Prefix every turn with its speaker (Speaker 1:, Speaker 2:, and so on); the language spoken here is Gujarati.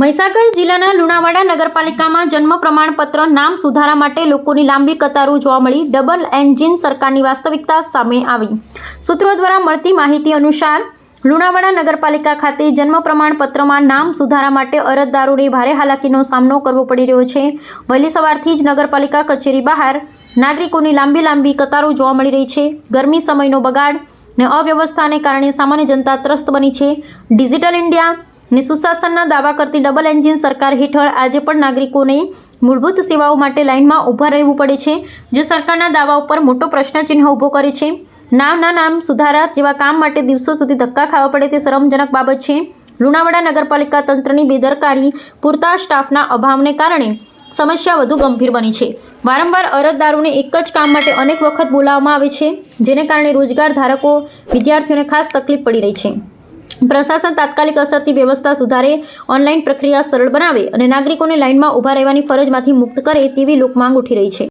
Speaker 1: મહીસાગર જિલ્લાના લુણાવાડા નગરપાલિકામાં જન્મ પ્રમાણપત્ર નામ સુધારા માટે લોકોની લાંબી કતારો જોવા મળી. ડબલ એન્જિન સરકારની વાસ્તવિકતા સામે આવી. સૂત્રો દ્વારા મળતી માહિતી અનુસાર, લુણાવાડા નગરપાલિકા ખાતે જન્મ પ્રમાણપત્રમાં નામ સુધારા માટે અરજદારોને ભારે હાલાકીનો સામનો કરવો પડી રહ્યો છે. વહેલી સવારથી જ નગરપાલિકા કચેરી બહાર નાગરિકોની લાંબી લાંબી કતારો જોવા મળી રહી છે. ગરમી સમયનો બગાડ ને અવ્યવસ્થાને કારણે સામાન્ય જનતા ત્રસ્ત બની છે. ડિજિટલ ઇન્ડિયા ને સુશાસનના દાવા કરતી ડબલ એન્જિન સરકાર હેઠળ આજે પણ નાગરિકોને મૂળભૂત સેવાઓ માટે લાઇનમાં ઊભા રહેવું પડે છે. જે સરકારના દાવા ઉપર મોટો પ્રશ્નચિહ્ન ઊભો કરે છે નામના નામ સુધારા જેવા કામ માટે દિવસો સુધી ધક્કા ખાવા પડે તે શરમજનક બાબત છે. લુણાવાડા નગરપાલિકા તંત્રની બેદરકારી, પૂરતા સ્ટાફના અભાવને કારણે સમસ્યા વધુ ગંભીર બની છે. વારંવાર અરજદારોને એક જ કામ માટે અનેક વખત બોલાવવામાં આવે છે, જેને કારણે રોજગાર ધારકો વિદ્યાર્થીઓને ખાસ તકલીફ પડી રહી છે. પ્રશાસન તાત્કાલિક અસરથી વ્યવસ્થા સુધારે, ઓનલાઈન પ્રક્રિયા સરળ બનાવે અને નાગરિકોને લાઇનમાં ઊભા રહેવાની ફરજમાંથી મુક્ત કરે તેવી લોકમાંગ ઉઠી રહી છે.